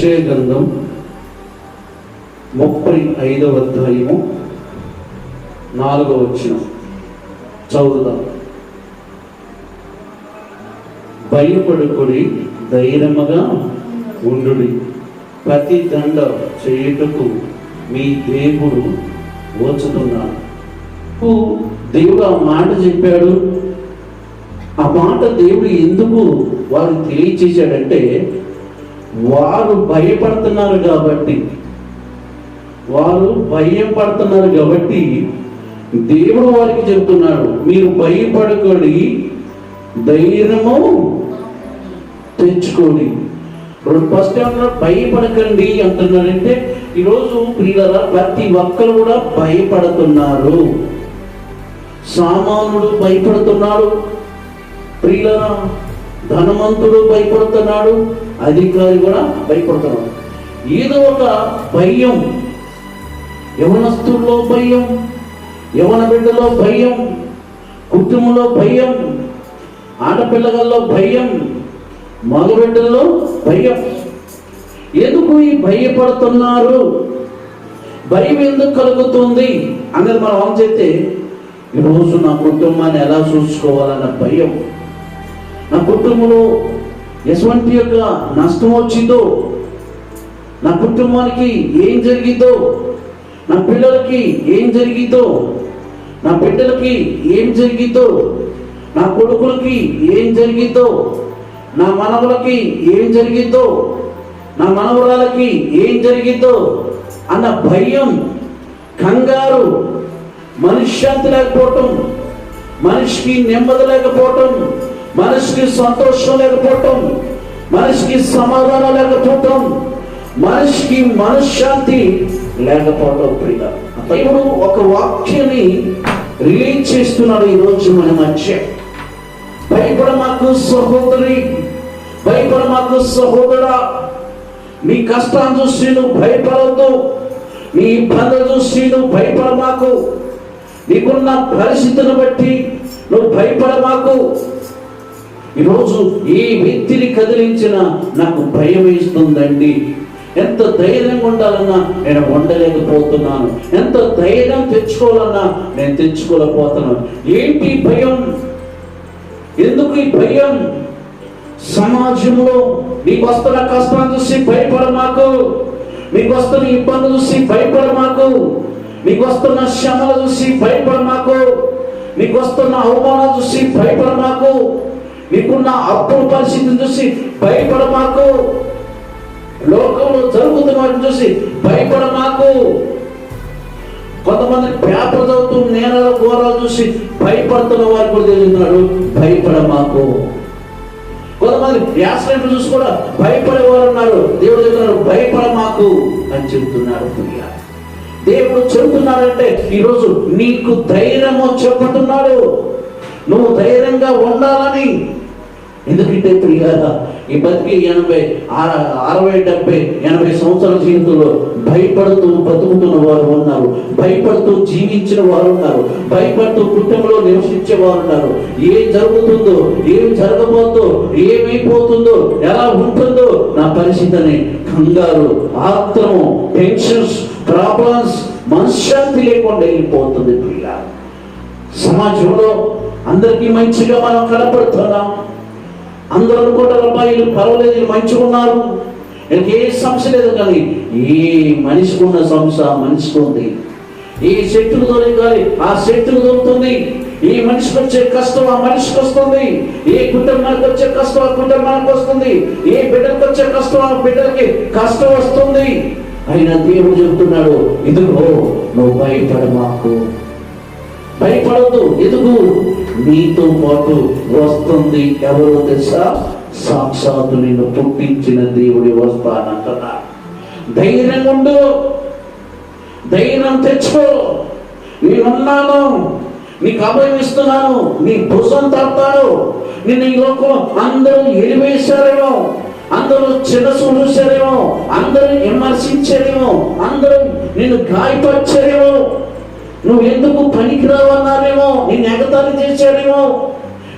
యక్షయ గ్రంథం ముప్పై ఐదవ అధ్యాయము నాలుగవ వచ్చిన చదువుదాం. భయపడుకుని ధైర్యముగా ఉండు ప్రతి దండ చేయుటకు మీ దేవుడు వచ్చుతున్నాడు. దేవుడు ఆ మాట చెప్పాడు. ఆ మాట దేవుడు ఎందుకు వారు తెలియచేశాడంటే వారు భయపడుతున్నారు కాబట్టి. వారు భయం పడుతున్నారు కాబట్టి దేవుడు వారికి చెప్తున్నాడు మీరు భయపడుకొని ధైర్యము తెచ్చుకోండి ఇప్పుడు ఫస్ట్ ఏమన్నా భయపడకండి అంటున్నారంటే ఈరోజు పిల్లల ప్రతి ఒక్కరు కూడా భయపడుతున్నారు. సామానుడు భయపడుతున్నాడు. ప్రియులరా ధనవంతుడు భయపడుతున్నాడు అధికారి కూడా భయపడుతున్నాడు. ఏదో ఒక భయం యవనస్తుల్లో భయం యవన బిడ్డలో భయం కుటుంబంలో భయం ఆడపిల్లగల్లో భయం మగబిడ్డల్లో భయం. ఎందుకు ఈ భయపడుతున్నారు? భయం ఎందుకు కలుగుతుంది అనేది మనం ఆన్ చేస్తే ఈరోజు నా కుటుంబాన్ని ఎలా చూసుకోవాలన్న భయం నా కుటుంబంలో ఎటువంటి యొక్క నష్టం వచ్చిందో నా కుటుంబానికి ఏం జరిగిందో నా పిల్లలకి ఏం జరిగిందో నా బిడ్డలకి ఏం జరిగిందో నా కొడుకులకి ఏం జరిగిందో నా మనవులకి ఏం జరిగిందో నా మనవరాలకి ఏం జరిగిందో అన్న భయం కంగారు మనశ్శాంతి లేకపోవటం మనిషికి నెమ్మది లేకపోవటం మనిషికి సంతోషం లేకపోవటం మనిషికి సమాధానం లేకపోవటం మనిషికి మనశ్శాంతి లేకపోవటం ప్రియ. దేవుడు ఒక వాక్యాన్ని రిలీజ్ చేస్తున్నాడు ఈరోజు మన మధ్య. భయపడ మాకు సహోదరి భయపడ మాకు సహోదరా. నీ కష్టాన్ని చూసి నువ్వు భయపడవద్దు నీ ఇబ్బందులు చూసి నువ్వు భయపడ మాకు నీకున్న పరిస్థితిని బట్టి నువ్వు భయపడ మాకు ఈరోజు ఏ వ్యక్తిని కదిలించిన నాకు భయం వేస్తుందండి ఎంత ధైర్యంగా ఉండాలన్నా నేను ఉండలేకపోతున్నాను. ఎంత ధైర్యం తెచ్చుకోవాలన్నా నేను తెచ్చుకోలేకపోతున్నాను. ఏంటి భయం? ఎందుకు ఈ భయం? సమాజంలో నీకు వస్తున్న కష్టాన్ని చూసి భయపడ మాకు. నీకు వస్తున్న ఇబ్బంది చూసి భయపడ మాకు. నీకు వస్తున్న శ్రమలు చూసి భయపడ మాకు. నీకు వస్తున్న అవమానం చూసి భయపడ మాకు. నీకున్న అప్పుల పరిస్థితిని చూసి భయపడ మాకు లోకంలో జరుగుతున్న వాటిని చూసి భయపడ మాకు కొంతమంది పేపర్ చదువుతూ నేల ఘోరాలు చూసి భయపడుతున్న వారు కూడా తెలుస్తున్నాడు భయపడ మాకు కొంతమంది యాక్సిడెంట్ చూసి కూడా భయపడేవారు ఉన్నారు. దేవుడు చెప్తున్నాడు భయపడ మాకు అని చెప్తున్నాడు ప్రియ. దేవుడు చెబుతున్నాడంటే ఈరోజు నీకు ధైర్యము చెబుతున్నాడు నువ్వు ధైర్యంగా ఉండాలని ఎందుకంటే ప్రియారా ఈ బతికి ఎనభై అరవై డెబ్బై ఎనభై సంవత్సరాల జీవితంలో భయపడుతూ బతుకుతున్న వారు ఉన్నారు. భయపడుతూ జీవించిన వారు ఉన్నారు. భయపడుతూ కుటుంబంలో నివసించే వారు ఉన్నారు. ఏం జరుగుతుందో ఏం జరగబోతుందో ఏమైపోతుందో ఎలా ఉంటుందో నా పరిస్థితిని కంగారు ఆత్రము టెన్షన్స్ ప్రాబ్లమ్స్ మనశ్శాంతి లేకుండా వెళ్ళిపోతుంది ప్రియ. సమాజంలో అందరికీ మంచిగా మనం కనపడుతున్నాం. అందరూ అనుకుంటారు అబ్బాయిలు పర్వాలేదు వీళ్ళు మంచిగా ఉన్నారు. వీళ్ళకి ఏ సమస్య లేదు కానీ ఏ మనిషికి ఉన్న సమస్య మనిషికి ఉంది. ఈ శక్తులు దొరకాలి ఆ శక్తులు దొరుకుతుంది ఈ మనిషికి వచ్చే కష్టం ఆ మనిషికి వస్తుంది. ఏ కుటుంబానికి వచ్చే కష్టం ఆ కుటుంబానికి వస్తుంది. ఏ బిడ్డలకు వచ్చే కష్టం ఆ బిడ్డలకి కష్టం వస్తుంది. అయినా దేవుడు చెబుతున్నాడు ఇదిగో నువ్వు భయపడ మాకు భయపడద్దు ఎందుకు నీతో పాటు వస్తుంది ఎవరో తెలుసా? సాక్షాత్తు నిన్ను పుట్టించిన దేవుడి వస్తానంటున్నా ధైర్యం ఉండు. ధైర్యం తెచ్చుకో. నేనున్నాను నీకు అభయం ఇస్తున్నాను. నీ భుజం తడతాను నిన్ను ఈ లోకం అందరూ ఎలివేశారేమో అందరూ చిరసు అందరూ విమర్శించారేమో. అందరూ నిన్ను గాయపరిచారేమో. నువ్వు ఎందుకు పనికిరావు అన్నారేమో నిన్ను ఎగతాళి చేశాడేమో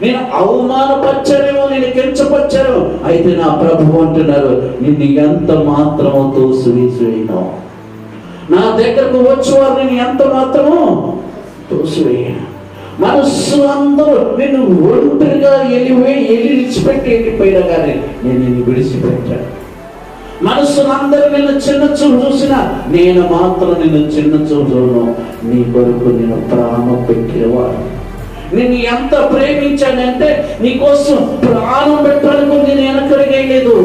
నేను అవమానపరచనేమో నేను కించపరిచాను అయితే నా ప్రభు అంటున్నారు నిన్ను ఎంత మాత్రమో తోసివేయను నా దగ్గరకు వచ్చేవారు నేను ఎంత మాత్రమో తోసివేయను మనస్సు అందరూ నిన్ను ఒంటరిగా ఎలివే వెళ్ళి విడిచిపెట్టి వెళ్ళిపోయినా కానీ నేను నిన్ను విడిచిపెట్టాను. మనస్సు అందరూ నిన్ను చిన్న చూపు చూసిన నేను మాత్రం నిన్ను చిన్న చూపు చూడను. నీ కొరకు నేను ప్రాణం పెట్టేవాడు. నిన్ను ఎంత ప్రేమించానంటే నీకోసం ప్రాణం పెట్టడానికి నేను వెనకడిగేయలేదు.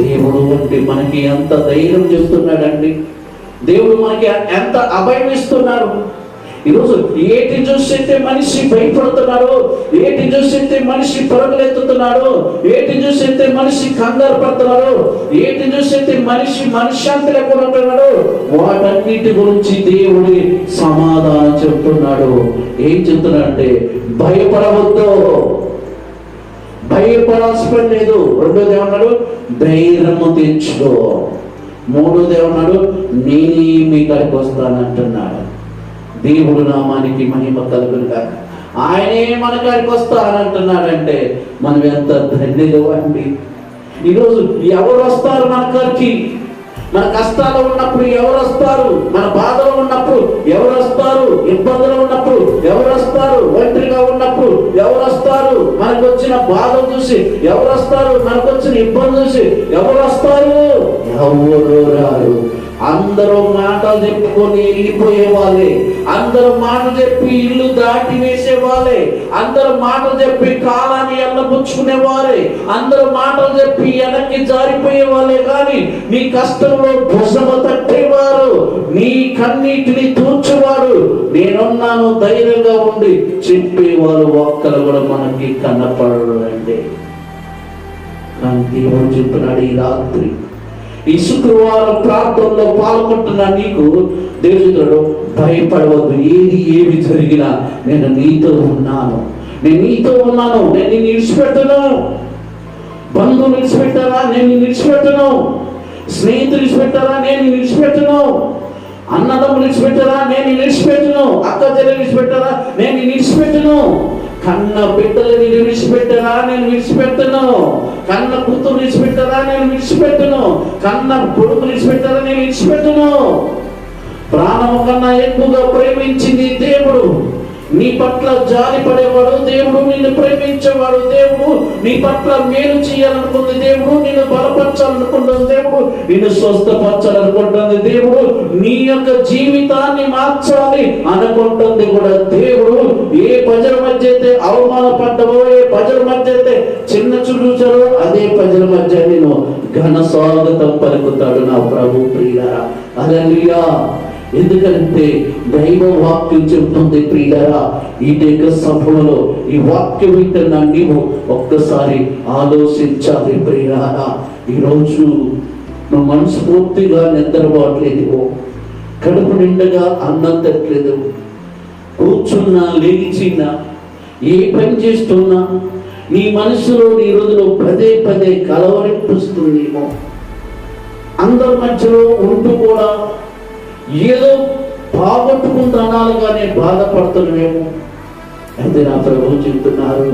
దేవుడు అంటే మనకి ఎంత ధైర్యం చెప్తున్నాడండి దేవుడు మనకి ఎంత అభయం ఇస్తున్నారు ఈరోజు ఏటి చూసితే మనిషి భయపడుతున్నాడు ఏటి చూసితే మనిషి పరుగులెత్తుతున్నాడు ఏటి చూసితే మనిషి కంగారు పడుతున్నాడు ఏటి చూసితే మనిషి మనశ్శాంతి లేకుండా ఉంటున్నాడు వాటన్నిటి గురించి దేవుడి సమాధానం చెప్తున్నాడు. ఏం చెప్తున్నాడు అంటే భయపడవద్దు. భయపడాల్సిన లేదు. రెండోది ఏమన్నాడు ధైర్యము తెచ్చుకో. మూడోది ఏమన్నాడు నేనే మీ కడికి వస్తానంటున్నాడు దేవుడు నామానికి మహిమ కలుగును కాక ఆయనే మన కాడికి వస్తానంటున్నాడంటే మనం ఎంత ధన్యులు అండి. ఈరోజు ఎవరు వస్తారు మన కాడికి? మన కష్టాలు ఉన్నప్పుడు ఎవరు వస్తారు? మన బాధలో ఉన్నప్పుడు ఎవరు వస్తారు? ఇబ్బందులు ఉన్నప్పుడు ఎవరు వస్తారు? ఒంటరిగా ఉన్నప్పుడు ఎవరు వస్తారు? మనకు వచ్చిన బాధ చూసి ఎవరు వస్తారు? మనకు వచ్చిన ఇబ్బంది చూసి ఎవరు వస్తారు? ఎవరు రారు? అందరూ మాటలు చెప్పుకొని వెళ్ళిపోయే వాళ్ళే అందరూ మాట చెప్పి ఇల్లు దాటి వేసే వాళ్ళే అందరూ మాట చెప్పి కాలాన్ని ఎల్లబుచ్చుకునే వారే అందరూ మాటలు చెప్పి వెనక్కి జారిపోయే వాళ్ళే కానీ నీ కష్టంలో భుజము తట్టేవారు. నీ కన్నీటిని తూర్చేవారు. నేనున్నాను ధైర్యంగా ఉండి చెప్పేవారు ఒక్కరు కూడా మనకి కన్నపడరు కానీ దేవుడు చెప్పినాడు ఈ రాత్రి ఈ శుక్రవారం ప్రాంతంలో పాల్గొంటున్న నీకు దేవుడు భయపడవద్దు. ఏది ఏమి జరిగినా నేను నీతో ఉన్నాను. నేను నీతో ఉన్నాను. నేను నిన్ను విడిచిపెట్టను. బంధువులు విడిచిపెట్టారా నేను నిన్ను విడిచిపెట్టను. స్నేహితులు విడిచిపెట్టారా నేను నిన్ను విడిచిపెట్టను. అన్నదమ్ములు విడిచిపెట్టారా నేను విడిచిపెట్టను. అక్క చెల్లెలు విడిచిపెట్టారా నేను విడిచిపెట్టను. కన్న బిడ్డలని విడిచిపెట్టారా నేను విడిచిపెట్టను. కన్న కూతురు విడిచిపెట్టదా నేను విడిచిపెట్టను? కన్న కొడుకు విడిచిపెట్టదా నేను విడిచిపెట్టను? ప్రాణము కన్నా ఎక్కువగా ప్రేమించింది దేవుడు. నీ పట్ల జాలి పడేవాడు దేవుడు నిన్ను చేసేవాడు దేవుడు. నీ పట్ల మేలు చేయాలనుకుంది దేవుడు. నిన్ను బలపరచాలనుకుంటుంది దేవుడు. నిన్ను స్వస్థపరచాలనుకుంటుంది దేవుడు. నీ యొక్క జీవితాన్ని మార్చాలి అనుకుంటుంది కూడా దేవుడు. ఏ ప్రజల మధ్య అయితే అవమానపడ్డవో ఏ ప్రజల మధ్య అయితే చిన్న చూచారో అదే ప్రజల మధ్య నేను ఘన స్వాగతం పలుకుతాడు నా ప్రభు ప్రియ అలలియా ఎందుకంటే దైవ వాక్యం చెబుతుంది ప్రియులరా ఈ దేక సభలో ఈ వాక్యం వింటున్న నీవు ఒక్కసారి ఆలోచించాలి ప్రియులారా. ఈరోజు నువ్వు మనస్ఫూర్తిగా నిద్రపోవట్లేదు కడుపు నిండగా అన్నం తట్టలేదు కూర్చున్నా లేచినా ఏ పని చేస్తున్నా నీ మనసులో నీ రోజులో పదే పదే కలవరింపుస్తుందేమో. అందరి మధ్యలో ఉంటూ కూడా ఏదో బాగొట్టుకుంటూ అనాలుగానే బాధపడుతున్నామేమో. అయితే నా ప్రభు చెప్తున్నారు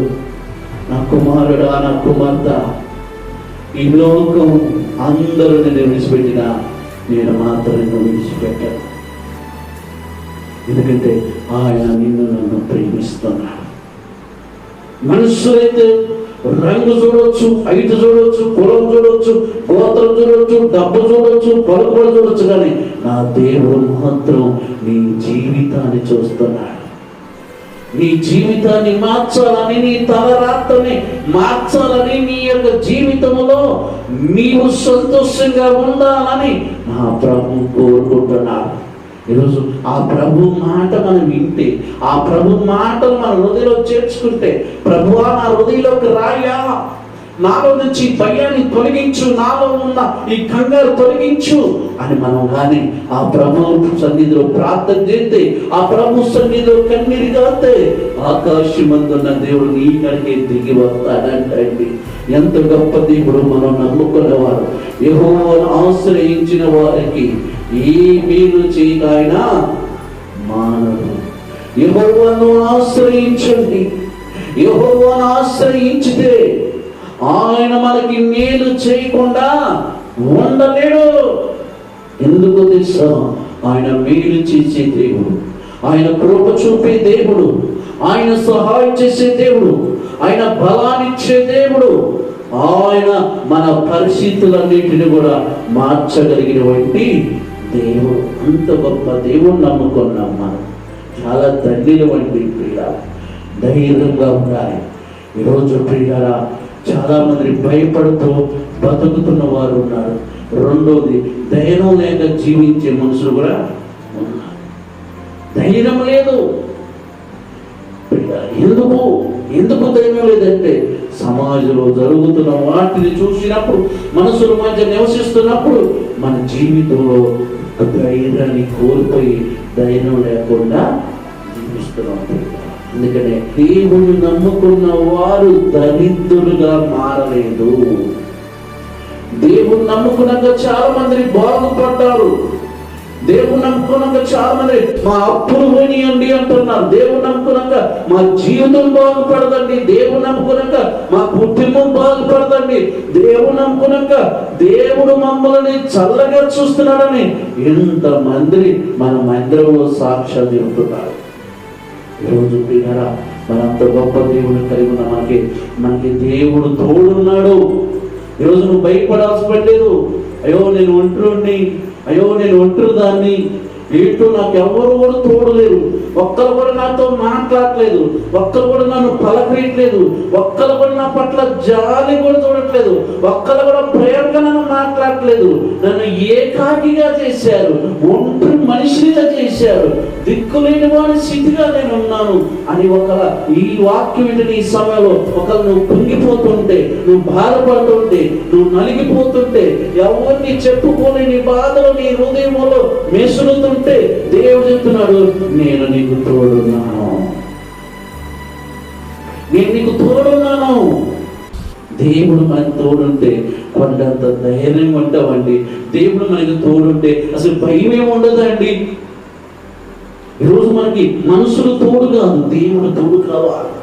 నా కుమారుడా నా కుమార్తె ఈ లోకం అందరూ నేను విడిచిపెట్టినా నేను మాత్రం విడిచిపెట్టాను. ఎందుకంటే ఆయన నిన్ను నన్ను ప్రేమిస్తున్నాడు. అయితే రంగు చూడొచ్చు హైట్ చూడొచ్చు కులం చూడొచ్చు గోత్రం చూడొచ్చు డబ్బు చూడొచ్చు పలుకులు చూడొచ్చు కానీ నా దేవుడు మాత్రం నీ జీవితాన్ని చూస్తున్నాడు. నీ జీవితాన్ని మార్చాలని నీ తలరాత్రని మార్చాలని నీ యొక్క జీవితంలో నీవు సంతోషంగా ఉండాలని నా ప్రభు కోరుకుంటున్నాడు. ఈరోజు ఆ ప్రభు మాట మనం వింటే ఆ ప్రభు మాటలు మన హృదయలో చేర్చుకుంటే ప్రభువా నా హృదయలోకి రాయా? నాలో నుంచి భయాన్ని తొలగించు నాలో ఉన్న ఈ కంగారు తొలగించు అని మనం కానీ ఆ ప్రభు సన్నిధిలో ప్రార్థన చేస్తే ఆ ప్రభు సన్నిధిలో కన్నీరు కాస్తే ఆకాశమందున్న దేవుడు నీ కంటే దిగి వస్తాడంటండి. ఎంత గొప్ప దేవుడు మనం నమ్ముకున్నవారు. యహోవను ఆశ్రయించిన వారికి ఏ మేలు చేయక ఆయన యహోవను ఆశ్రయించండి. యహోవను ఆశ్రయించితే ఆయన మనకి మేలు చేయకుండా ఉండలేడు. ఎందుకు తెలుసా? ఆయన మేలు చేసే దేవుడు. ఆయన కృప చూపే దేవుడు. ఆయన సహాయం చేసే దేవుడు. ఆయన బలాన్నిచ్చే దేవుడు. ఆయన మన పరిస్థితులన్నింటిని కూడా మార్చగలిగినటువంటి దేవుడు. అంత గొప్ప దేవుడు నమ్ముకున్నాం మనం. చాలా తండ్రిల వంటి ప్రియ ధైర్యంగా ఉండాలి. ఈరోజు ప్రియారా చాలా మంది భయపడుతూ బతుకుతున్న వారు ఉన్నారు. రెండోది ధైర్యం లేక జీవించే మనుషులు కూడా ఉన్నారు. ధైర్యం లేదు. ఎందుకు? ఎందుకు ధైర్యం లేదంటే సమాజంలో జరుగుతున్న వాటిని చూసినప్పుడు మనసుల మధ్య నివసిస్తున్నప్పుడు మన జీవితంలో ధైర్యాన్ని కోల్పోయి ధైర్యం లేకుండా జీవిస్తున్నాం ఎందుకంటే దేవుని నమ్ముకున్న వారు దరిద్రులుగా మారలేదు. దేవుని నమ్ముకున్నాక చాలా మంది బాగుపడ్డారు దేవుని నమ్ముకున్నాక చాలా మంది మా అప్పులు పోనీయండి అంటున్నారు. దేవుని నమ్ముకున్నాక మా జీవితం బాగుపడదండి. దేవుని నమ్ముకున్నాక మా కుటుంబం బాగుపడదండి. దేవుని నమ్ముకున్నాక దేవుడు మమ్మల్ని చల్లగా చూస్తున్నాడని ఎంతమంది మన మందిరంలో సాక్ష్యం చెబుతున్నారు. ఈరోజు ప్రియారా మనంత గొప్ప దేవుడు కలిగి ఉన్న మనకి మనకి దేవుడు తోడున్నాడు. ఈరోజు నువ్వు భయపడాల్సి పడలేదు అయ్యో నేను ఒంటరిని అయ్యో నేను ఒంటరి దాన్ని ఏంటో నాకు ఎవరు కూడా తోడలేరు. ఒక్కరు కూడా నాతో మాట్లాడలేదు. ఒక్కరు కూడా నన్ను పలకరియట్లేదు ఒక్కరు కూడా నా పట్ల జాలి కూడా చూడట్లేదు. ఒక్కరు కూడా ప్రేమగా నన్ను మాట్లాడట్లేదు నన్ను ఏకాకిగా చేశారు. ఒంటరి మనిషిగా చేశారు. దిక్కులేని వాడి స్థితిగా నేను ఉన్నాను అని ఒక ఈ వాక్యం వింటున్న ఈ సమయంలో ఒకరు నువ్వు కుంగిపోతుంటే నువ్వు బాధపడుతుంటే నువ్వు నలిగిపోతుంటే ఎవరిని చెప్పుకోలేని బాధలు నీ హృదయంలో మెసులుతుంటే దేవుడు చెప్తున్నాడు నేను నీకు తోడున్నాను. నేను నీకు తోడున్నాను. దేవుడు మనకు తోడుంటే కొండంత ధైర్యం ఉంటామండి. దేవుడు మనకి తోడుంటే అసలు భయం ఏమి ఉండదండి. ఈరోజు మనకి మనుషులు తోడు కాదు దేవుడు తోడు కావాలి.